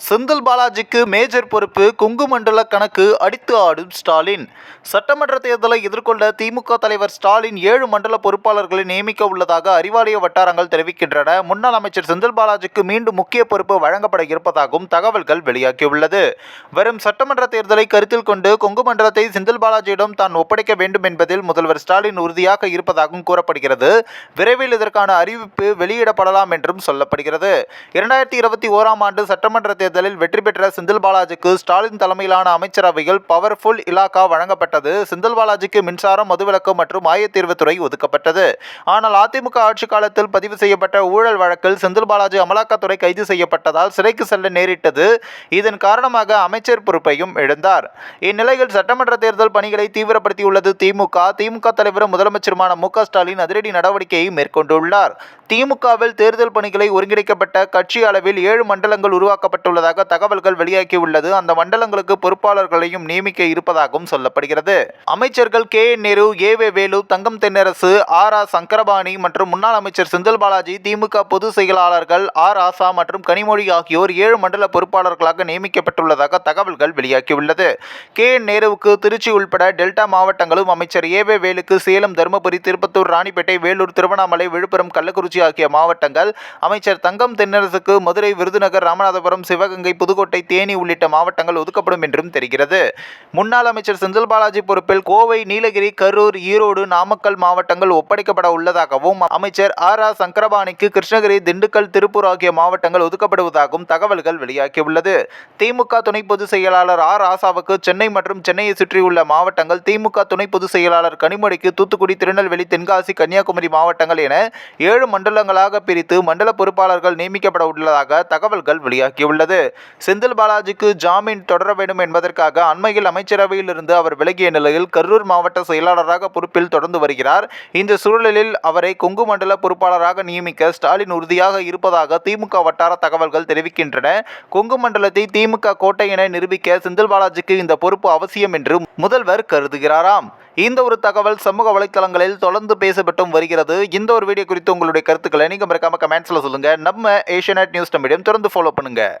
செந்தில் பாலாஜிக்கு மேஜர் பொறுப்பு குங்குமண்டல கணக்கு அடித்து ஆடும் ஸ்டாலின். சட்டமன்ற தேர்தலை எதிர்கொள்ள திமுக தலைவர் ஸ்டாலின் ஏழு மண்டல பொறுப்பாளர்களை நியமிக்க உள்ளதாக அறிவாலய வட்டாரங்கள் தெரிவிக்கின்றன. முன்னாள் அமைச்சர் செந்தில் பாலாஜிக்கு மீண்டும் முக்கிய பொறுப்பு வழங்கப்பட இருப்பதாகவும் தகவல்கள் வெளியாகியுள்ளது. வரும் சட்டமன்ற தேர்தலை கருத்தில் கொண்டு கொங்கு மண்டலத்தை செந்தில் பாலாஜியிடம் தான் ஒப்படைக்க வேண்டும் என்பதில் முதல்வர் ஸ்டாலின் உறுதியாக இருப்பதாகவும் கூறப்படுகிறது. விரைவில் இதற்கான அறிவிப்பு வெளியிடப்படலாம் என்றும் சொல்லப்படுகிறது. இரண்டாயிரத்தி இருபத்தி ஓராம் ஆண்டு சட்டமன்ற தேர்தலில் வெற்றி பெற்ற செந்தில் பாலாஜிக்கு ஸ்டாலின் தலைமையிலான அமைச்சரவையில் பவர்ஃபுல் இலாகா வழங்கப்பட்டது. செந்தில் பாலாஜிக்கு மின்சாரம் மதுவிலக்கு மற்றும் ஆயத்தீர்வுத்துறை ஒதுக்கப்பட்டது. ஆனால் அதிமுக ஆட்சி காலத்தில் பதிவு செய்யப்பட்ட ஊழல் வழக்கில் செந்தில் பாலாஜி அமலாக்கத்துறை கைது செய்யப்பட்டதால் சிறைக்கு செல்ல நேரிட்டது. இதன் காரணமாக அமைச்சர் பொறுப்பையும் இழந்தார். இந்நிலையில் சட்டமன்ற தேர்தல் பணிகளை தீவிரப்படுத்தியுள்ளது திமுக. திமுக தலைவரும் முதலமைச்சருமான மு ஸ்டாலின் அதிரடி நடவடிக்கையை மேற்கொண்டுள்ளார். திமுகவில் தேர்தல் பணிகளை ஒருங்கிணைக்கப்பட்ட கட்சி அளவில் ஏழு மண்டலங்கள் உள்ளதாக தகவல்கள் வெளியாகியுள்ளது. அந்த மண்டலங்களுக்கு பொறுப்பாளர்களையும் நியமிக்க இருப்பதாகவும் சொல்லப்படுகிறது. அமைச்சர்கள் K. N. Nehru E. V. Velu Thangam Thennarasu R. R Sakkarapani மற்றும் முன்னாள் அமைச்சர் செந்தில் பாலாஜி திமுக பொதுச் செயலாளர்கள் ஆர். ஆசா மற்றும் கனிமொழி ஆகியோர் ஏழு மண்டல பொறுப்பாளர்களாக நியமிக்கப்பட்டுள்ளதாக தகவல்கள் வெளியாகியுள்ளது. கே. என். நேருவுக்கு திருச்சி உள்பட டெல்டா மாவட்டங்களும் அமைச்சர் ஏ. வே. வேலுக்கு சேலம் தருமபுரி திருப்பத்தூர் ராணிப்பேட்டை வேலூர் திருவண்ணாமலை விழுப்புரம் கள்ளக்குறிச்சி ஆகிய மாவட்டங்கள் அமைச்சர் தங்கம் தென்னரசுக்கு மதுரை விருதுநகர் ராமநாதபுரம் சிவ சிவகங்கை புதுக்கோட்டை தேனி உள்ளிட்ட மாவட்டங்கள் ஒதுக்கப்படும் என்றும் தெரிகிறது. முன்னாள் அமைச்சர் செந்தில் பாலாஜி பொறுப்பில் கோவை நீலகிரி கரூர் ஈரோடு நாமக்கல் மாவட்டங்கள் ஒப்படைக்கப்பட உள்ளதாகவும் அமைச்சர் ஆர் ஆர் சங்கரபாணிக்கு கிருஷ்ணகிரி திண்டுக்கல் திருப்பூர் ஆகிய மாவட்டங்கள் ஒதுக்கப்படுவதாகவும் தகவல்கள் வெளியாகியுள்ளது. திமுக துணை பொதுச் செயலாளர் ஆர் ஆசாவுக்கு சென்னை மற்றும் சென்னையை சுற்றியுள்ள மாவட்டங்கள் திமுக துணை பொதுச் செயலாளர் கனிமொழிக்கு தூத்துக்குடி திருநெல்வேலி தென்காசி கன்னியாகுமரி மாவட்டங்கள் என ஏழு மண்டலங்களாக பிரித்து மண்டல பொறுப்பாளர்கள் நியமிக்கப்பட உள்ளதாக தகவல்கள் வெளியாகியுள்ளது. செந்தில் பாலாஜிக்கு ஜாமீன் தொடர வேண்டும் என்பதற்காக அண்மையில் அமைச்சரவையில் இருந்து அவர் விலகிய நிலையில் கரூர் மாவட்ட செயலாளராக பொறுப்பில் தொடர்ந்து வருகிறார். இந்த சூழலில் அவரை கொங்கு மண்டல பொறுப்பாளராக நியமிக்க ஸ்டாலின் உறுதியாக இருப்பதாக திமுக வட்டார தகவல்கள் தெரிவிக்கின்றன. கொங்கு மண்டலத்தை திமுக கோட்டை என நிரூபிக்க செந்தில் பாலாஜிக்கு இந்த பொறுப்பு அவசியம் என்று முதல்வர் கருதுகிறாராம். இந்த ஒரு தகவல் சமூக வலைத்தளங்களில் தொடர்ந்து பேசப்பட்டும் வருகிறது. இந்த ஒரு வீடியோ குறித்து உங்களுடைய கருத்துக்களை நீங்கள் மறக்காம கமெண்ட்ஸில் சொல்லுங்கள் நம்ம ஏஷியநெட் நியூஸ் மீடியம் தொடர்ந்து ஃபாலோ பண்ணுங்கள்